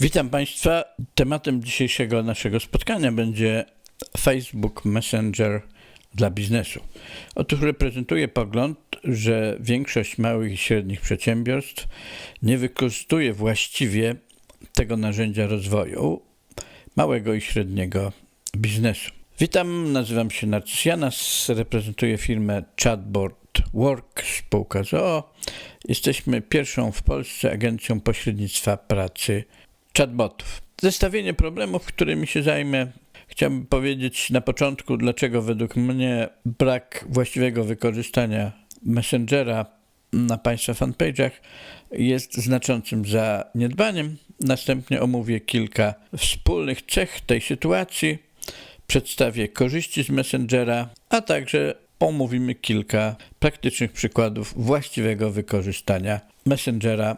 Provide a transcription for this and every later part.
Witam Państwa. Tematem dzisiejszego naszego spotkania będzie Facebook Messenger dla biznesu. Otóż reprezentuję pogląd, że większość małych i średnich przedsiębiorstw nie wykorzystuje właściwie tego narzędzia rozwoju małego i średniego biznesu. Witam, nazywam się Narcyz Janas, reprezentuję firmę Chatbot Work spółka ZOO. Jesteśmy pierwszą w Polsce agencją pośrednictwa pracy chatbotów. Zestawienie problemów, którymi się zajmę. Chciałbym powiedzieć na początku, dlaczego według mnie brak właściwego wykorzystania Messengera na Państwa fanpage'ach jest znaczącym zaniedbaniem. Następnie omówię kilka wspólnych cech tej sytuacji, przedstawię korzyści z Messengera, a także omówimy kilka praktycznych przykładów właściwego wykorzystania Messengera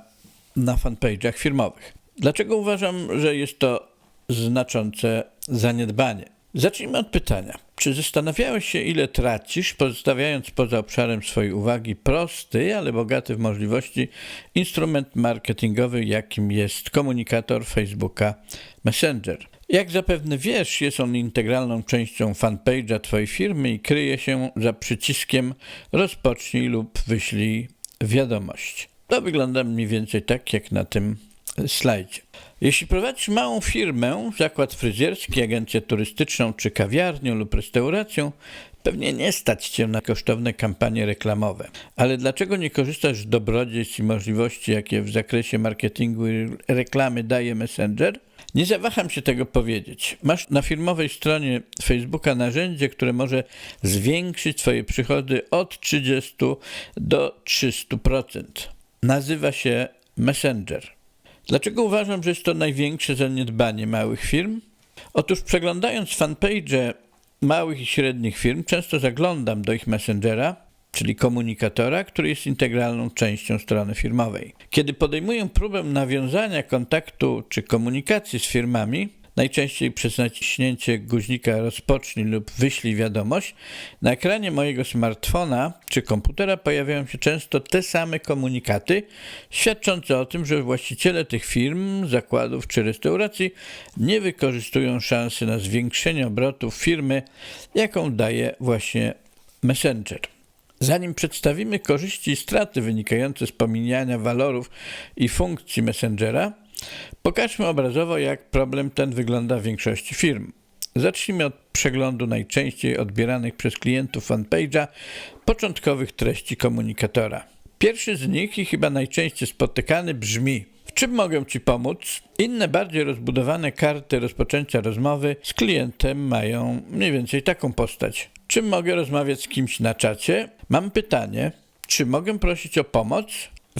na fanpage'ach firmowych. Dlaczego uważam, że jest to znaczące zaniedbanie? Zacznijmy od pytania. Czy zastanawiałeś się, ile tracisz, pozostawiając poza obszarem swojej uwagi prosty, ale bogaty w możliwości instrument marketingowy, jakim jest komunikator Facebooka Messenger? Jak zapewne wiesz, jest on integralną częścią fanpage'a Twojej firmy i kryje się za przyciskiem rozpocznij lub wyślij wiadomość. To wygląda mniej więcej tak, jak na tym slajdzie. Jeśli prowadzisz małą firmę, zakład fryzjerski, agencję turystyczną czy kawiarnię lub restaurację, pewnie nie stać cię na kosztowne kampanie reklamowe. Ale dlaczego nie korzystasz z dobrodziejstw i możliwości, jakie w zakresie marketingu i reklamy daje Messenger? Nie zawaham się tego powiedzieć. Masz na firmowej stronie Facebooka narzędzie, które może zwiększyć Twoje przychody od 30 do 300%. Nazywa się Messenger. Dlaczego uważam, że jest to największe zaniedbanie małych firm? Otóż przeglądając fanpage małych i średnich firm, często zaglądam do ich Messengera, czyli komunikatora, który jest integralną częścią strony firmowej. Kiedy podejmuję próbę nawiązania kontaktu czy komunikacji z firmami, najczęściej przez naciśnięcie guźnika rozpocznij lub wyślij wiadomość, na ekranie mojego smartfona czy komputera pojawiają się często te same komunikaty, świadczące o tym, że właściciele tych firm, zakładów czy restauracji nie wykorzystują szansy na zwiększenie obrotów firmy, jaką daje właśnie Messenger. Zanim przedstawimy korzyści i straty wynikające z pomijania walorów i funkcji Messengera, pokażmy obrazowo, jak problem ten wygląda w większości firm. Zacznijmy od przeglądu najczęściej odbieranych przez klientów fanpage'a początkowych treści komunikatora. Pierwszy z nich i chyba najczęściej spotykany brzmi: W czym mogę Ci pomóc? Inne, bardziej rozbudowane karty rozpoczęcia rozmowy z klientem mają mniej więcej taką postać. Czym mogę rozmawiać z kimś na czacie? Mam pytanie, czy mogę prosić o pomoc?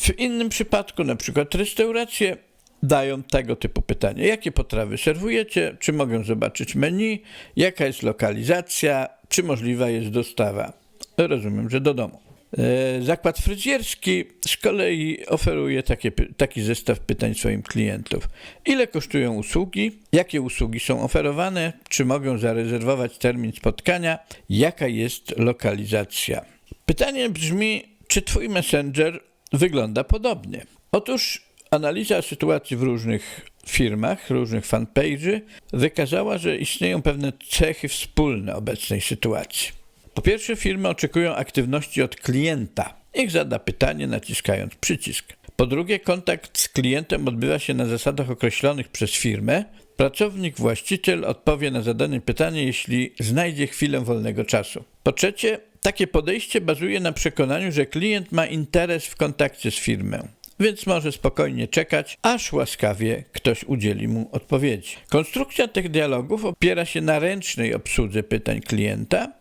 W innym przypadku, na przykład restauracje, dają tego typu pytania. Jakie potrawy serwujecie? Czy mogę zobaczyć menu? Jaka jest lokalizacja? Czy możliwa jest dostawa? Rozumiem, że do domu. E, zakład fryzjerski z kolei oferuje takie, taki zestaw pytań swoim klientów. Ile kosztują usługi? Jakie usługi są oferowane? Czy mogą zarezerwować termin spotkania? Jaka jest lokalizacja? Pytanie brzmi, czy Twój messenger wygląda podobnie? Otóż analiza sytuacji w różnych firmach, różnych fanpage'y wykazała, że istnieją pewne cechy wspólne obecnej sytuacji. Po pierwsze, firmy oczekują aktywności od klienta. Niech zada pytanie, naciskając przycisk. Po drugie, kontakt z klientem odbywa się na zasadach określonych przez firmę. Pracownik, właściciel odpowie na zadane pytanie, jeśli znajdzie chwilę wolnego czasu. Po trzecie, takie podejście bazuje na przekonaniu, że klient ma interes w kontakcie z firmą więc może spokojnie czekać, aż łaskawie ktoś udzieli mu odpowiedzi. Konstrukcja tych dialogów opiera się na ręcznej obsłudze pytań klienta,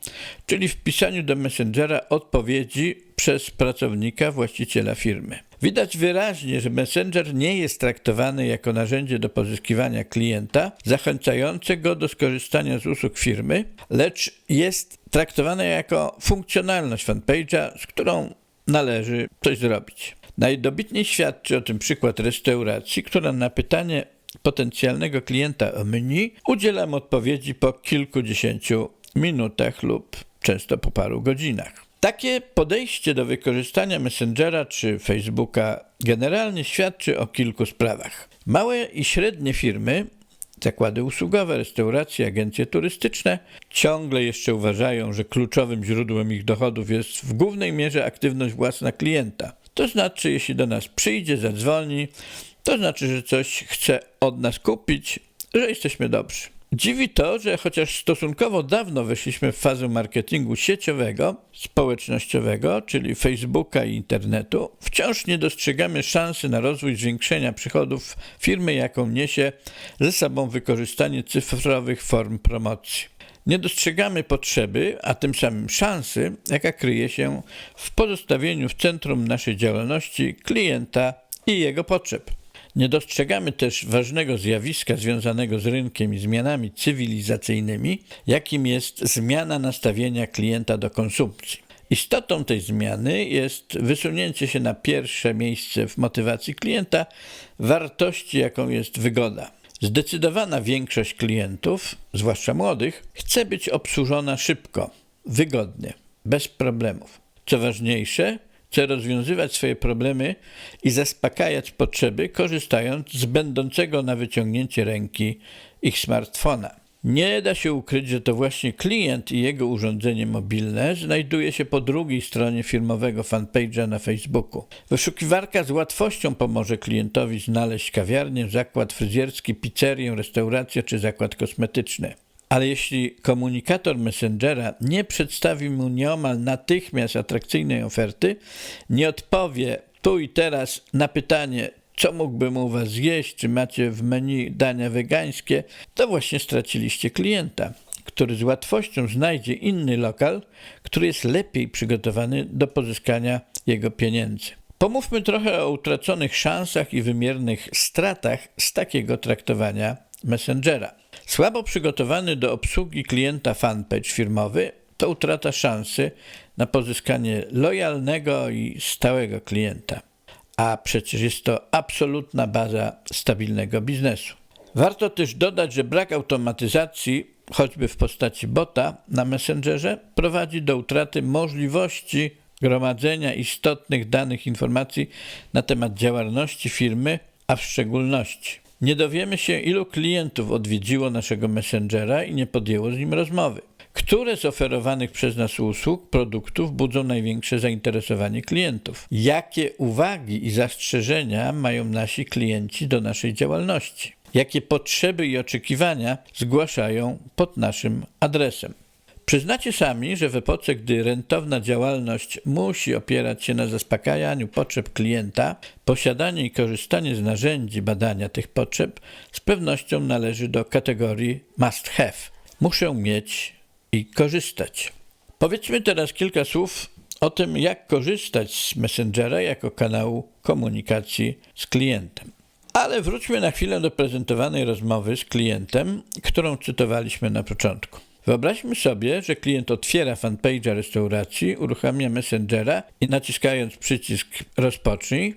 czyli wpisaniu do Messengera odpowiedzi przez pracownika właściciela firmy. Widać wyraźnie, że Messenger nie jest traktowany jako narzędzie do pozyskiwania klienta, zachęcające go do skorzystania z usług firmy, lecz jest traktowane jako funkcjonalność fanpage'a, z którą należy coś zrobić. Najdobitniej świadczy o tym przykład restauracji, która na pytanie potencjalnego klienta o menu udzielam odpowiedzi po kilkudziesięciu minutach lub często po paru godzinach. Takie podejście do wykorzystania Messengera czy Facebooka generalnie świadczy o kilku sprawach. Małe i średnie firmy, zakłady usługowe, restauracje, agencje turystyczne ciągle jeszcze uważają, że kluczowym źródłem ich dochodów jest w głównej mierze aktywność własna klienta. To znaczy, jeśli do nas przyjdzie, zadzwoni, to znaczy, że coś chce od nas kupić, że jesteśmy dobrzy. Dziwi to, że chociaż stosunkowo dawno weszliśmy w fazę marketingu sieciowego, społecznościowego, czyli Facebooka i internetu, wciąż nie dostrzegamy szansy na rozwój zwiększenia przychodów firmy, jaką niesie ze sobą wykorzystanie cyfrowych form promocji. Nie dostrzegamy potrzeby, a tym samym szansy, jaka kryje się w pozostawieniu w centrum naszej działalności klienta i jego potrzeb. Nie dostrzegamy też ważnego zjawiska związanego z rynkiem i zmianami cywilizacyjnymi, jakim jest zmiana nastawienia klienta do konsumpcji. Istotą tej zmiany jest wysunięcie się na pierwsze miejsce w motywacji klienta wartości, jaką jest wygoda. Zdecydowana większość klientów, zwłaszcza młodych, chce być obsłużona szybko, wygodnie, bez problemów. Co ważniejsze, chce rozwiązywać swoje problemy i zaspokajać potrzeby, korzystając z będącego na wyciągnięcie ręki ich smartfona. Nie da się ukryć, że to właśnie klient i jego urządzenie mobilne znajduje się po drugiej stronie firmowego fanpage'a na Facebooku. Wyszukiwarka z łatwością pomoże klientowi znaleźć kawiarnię, zakład fryzjerski, pizzerię, restaurację czy zakład kosmetyczny. Ale jeśli komunikator Messengera nie przedstawi mu nieomal natychmiast atrakcyjnej oferty, nie odpowie tu i teraz na pytanie, co mógłbym u Was zjeść, czy macie w menu dania wegańskie, to właśnie straciliście klienta, który z łatwością znajdzie inny lokal, który jest lepiej przygotowany do pozyskania jego pieniędzy. Pomówmy trochę o utraconych szansach i wymiernych stratach z takiego traktowania Messengera. Słabo przygotowany do obsługi klienta fanpage firmowy to utrata szansy na pozyskanie lojalnego i stałego klienta. A przecież jest to absolutna baza stabilnego biznesu. Warto też dodać, że brak automatyzacji, choćby w postaci bota na Messengerze, prowadzi do utraty możliwości gromadzenia istotnych danych informacji na temat działalności firmy, a w szczególności nie dowiemy się, ilu klientów odwiedziło naszego Messengera i nie podjęło z nim rozmowy. Które z oferowanych przez nas usług, produktów budzą największe zainteresowanie klientów? Jakie uwagi i zastrzeżenia mają nasi klienci do naszej działalności? Jakie potrzeby i oczekiwania zgłaszają pod naszym adresem? Przyznacie sami, że w epoce, gdy rentowna działalność musi opierać się na zaspokajaniu potrzeb klienta, posiadanie i korzystanie z narzędzi badania tych potrzeb z pewnością należy do kategorii must have. Muszę mieć i korzystać. Powiedzmy teraz kilka słów o tym, jak korzystać z Messengera jako kanału komunikacji z klientem. Ale wróćmy na chwilę do prezentowanej rozmowy z klientem, którą cytowaliśmy na początku. Wyobraźmy sobie, że klient otwiera fanpage'a restauracji, uruchamia Messengera i naciskając przycisk rozpocznij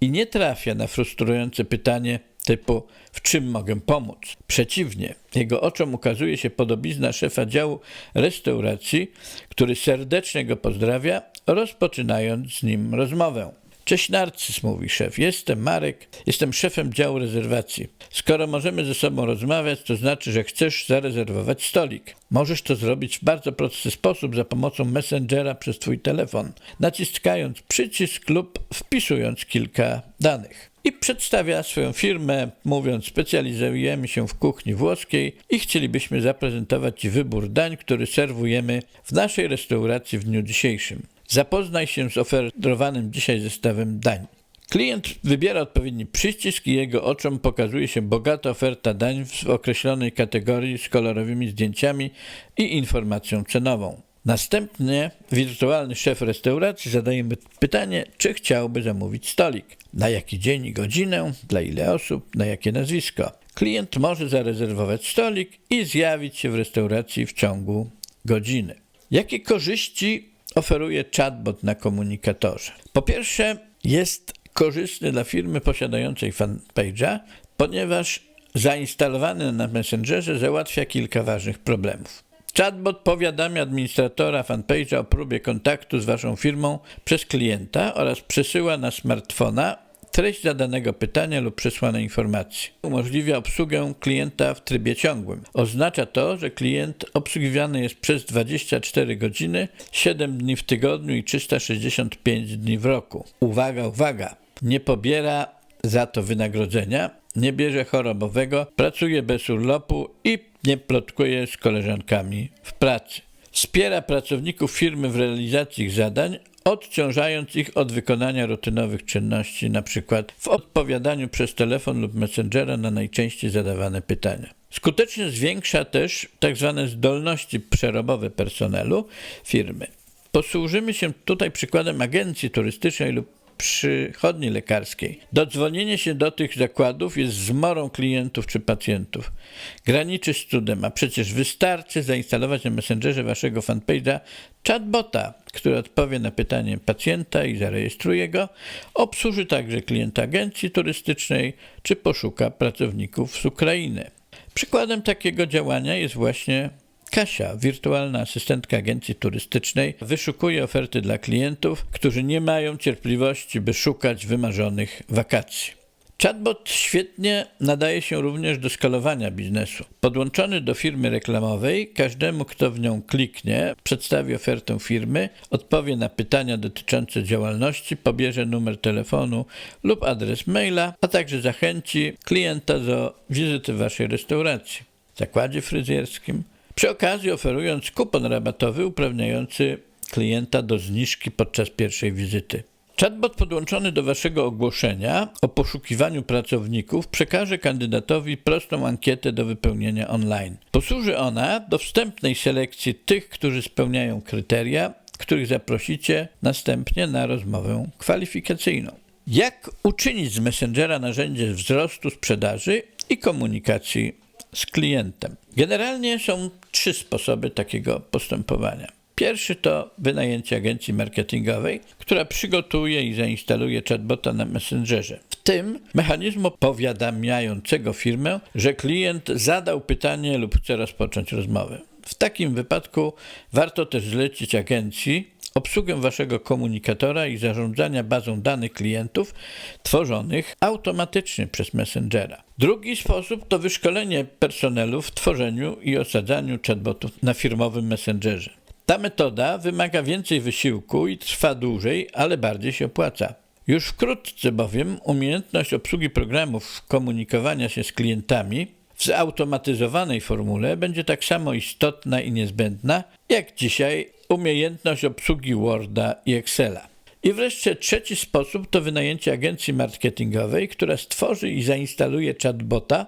i nie trafia na frustrujące pytanie typu w czym mogę pomóc. Przeciwnie, jego oczom ukazuje się podobizna szefa działu restauracji, który serdecznie go pozdrawia, rozpoczynając z nim rozmowę. Cześć Narcyz, mówi szef. Jestem Marek, jestem szefem działu rezerwacji. Skoro możemy ze sobą rozmawiać, to znaczy, że chcesz zarezerwować stolik. Możesz to zrobić w bardzo prosty sposób za pomocą Messengera przez Twój telefon, naciskając przycisk lub wpisując kilka danych. I przedstawia swoją firmę, mówiąc: Specjalizujemy się w kuchni włoskiej i chcielibyśmy zaprezentować Ci wybór dań, który serwujemy w naszej restauracji w dniu dzisiejszym. Zapoznaj się z oferowanym dzisiaj zestawem dań. Klient wybiera odpowiedni przycisk i jego oczom pokazuje się bogata oferta dań w określonej kategorii z kolorowymi zdjęciami i informacją cenową. Następnie wirtualny szef restauracji zadaje pytanie, czy chciałby zamówić stolik, na jaki dzień i godzinę, dla ile osób, na jakie nazwisko. Klient może zarezerwować stolik i zjawić się w restauracji w ciągu godziny. Jakie korzyści oferuje chatbot na komunikatorze? Po pierwsze, jest korzystny dla firmy posiadającej fanpage'a, ponieważ zainstalowany na Messengerze załatwia kilka ważnych problemów. Chatbot powiadamia administratora fanpage'a o próbie kontaktu z Waszą firmą przez klienta oraz przesyła na smartfona treść zadanego pytania lub przesłanej informacji. Umożliwia obsługę klienta w trybie ciągłym. Oznacza to, że klient obsługiwany jest przez 24 godziny, 7 dni w tygodniu i 365 dni w roku. Uwaga, uwaga! Nie pobiera za to wynagrodzenia, nie bierze chorobowego, pracuje bez urlopu i nie plotkuje z koleżankami w pracy. Wspiera pracowników firmy w realizacji ich zadań, odciążając ich od wykonania rutynowych czynności, np. w odpowiadaniu przez telefon lub messengera na najczęściej zadawane pytania. Skutecznie zwiększa też tzw. zdolności przerobowe personelu firmy. Posłużymy się tutaj przykładem agencji turystycznej lub przychodni lekarskiej. Dodzwonienie się do tych zakładów jest zmorą klientów czy pacjentów. Graniczy z cudem, a przecież wystarczy zainstalować na Messengerze waszego fanpage'a chatbota, który odpowie na pytanie pacjenta i zarejestruje go, obsłuży także klienta agencji turystycznej czy poszuka pracowników z Ukrainy. Przykładem takiego działania jest właśnie Kasia, wirtualna asystentka agencji turystycznej, wyszukuje oferty dla klientów, którzy nie mają cierpliwości, by szukać wymarzonych wakacji. Chatbot świetnie nadaje się również do skalowania biznesu. Podłączony do firmy reklamowej, każdemu, kto w nią kliknie, przedstawi ofertę firmy, odpowie na pytania dotyczące działalności, pobierze numer telefonu lub adres maila, a także zachęci klienta do wizyty w waszej restauracji, zakładzie fryzjerskim, przy okazji oferując kupon rabatowy uprawniający klienta do zniżki podczas pierwszej wizyty. Chatbot podłączony do Waszego ogłoszenia o poszukiwaniu pracowników przekaże kandydatowi prostą ankietę do wypełnienia online. Posłuży ona do wstępnej selekcji tych, którzy spełniają kryteria, których zaprosicie następnie na rozmowę kwalifikacyjną. Jak uczynić z Messengera narzędzie wzrostu sprzedaży i komunikacji z klientem? Generalnie są trzy sposoby takiego postępowania. Pierwszy to wynajęcie agencji marketingowej, która przygotuje i zainstaluje chatbota na Messengerze. W tym mechanizmu powiadamiającego firmę, że klient zadał pytanie lub chce rozpocząć rozmowę. W takim wypadku warto też zlecić agencji obsługę waszego komunikatora i zarządzania bazą danych klientów tworzonych automatycznie przez Messengera. Drugi sposób to wyszkolenie personelu w tworzeniu i osadzaniu chatbotów na firmowym Messengerze. Ta metoda wymaga więcej wysiłku i trwa dłużej, ale bardziej się opłaca. Już wkrótce bowiem umiejętność obsługi programów komunikowania się z klientami w zautomatyzowanej formule będzie tak samo istotna i niezbędna, jak dzisiaj umiejętność obsługi Worda i Excela. I wreszcie trzeci sposób to wynajęcie agencji marketingowej, która stworzy i zainstaluje chatbota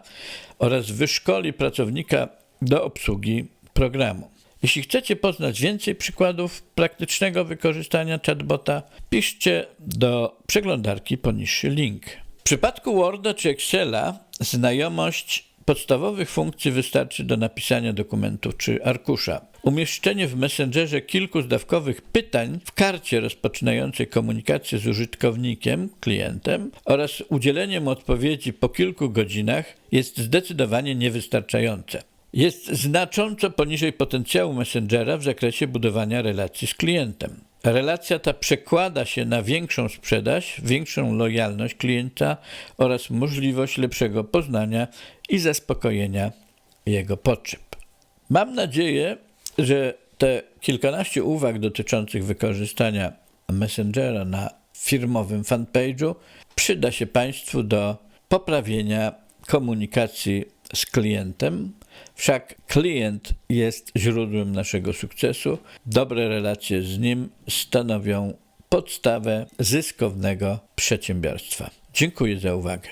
oraz wyszkoli pracownika do obsługi programu. Jeśli chcecie poznać więcej przykładów praktycznego wykorzystania chatbota, piszcie do przeglądarki poniższy link. W przypadku Worda czy Excela znajomość podstawowych funkcji wystarczy do napisania dokumentu czy arkusza. Umieszczenie w Messengerze kilku zdawkowych pytań w karcie rozpoczynającej komunikację z użytkownikiem, klientem oraz udzielenie mu odpowiedzi po kilku godzinach jest zdecydowanie niewystarczające jest znacząco poniżej potencjału Messengera w zakresie budowania relacji z klientem. Relacja ta przekłada się na większą sprzedaż, większą lojalność klienta oraz możliwość lepszego poznania i zaspokojenia jego potrzeb. Mam nadzieję, że te kilkanaście uwag dotyczących wykorzystania Messengera na firmowym fanpage'u przyda się Państwu do poprawienia komunikacji z klientem, Wszak klient jest źródłem naszego sukcesu. Dobre relacje z nim stanowią podstawę zyskownego przedsiębiorstwa. Dziękuję za uwagę.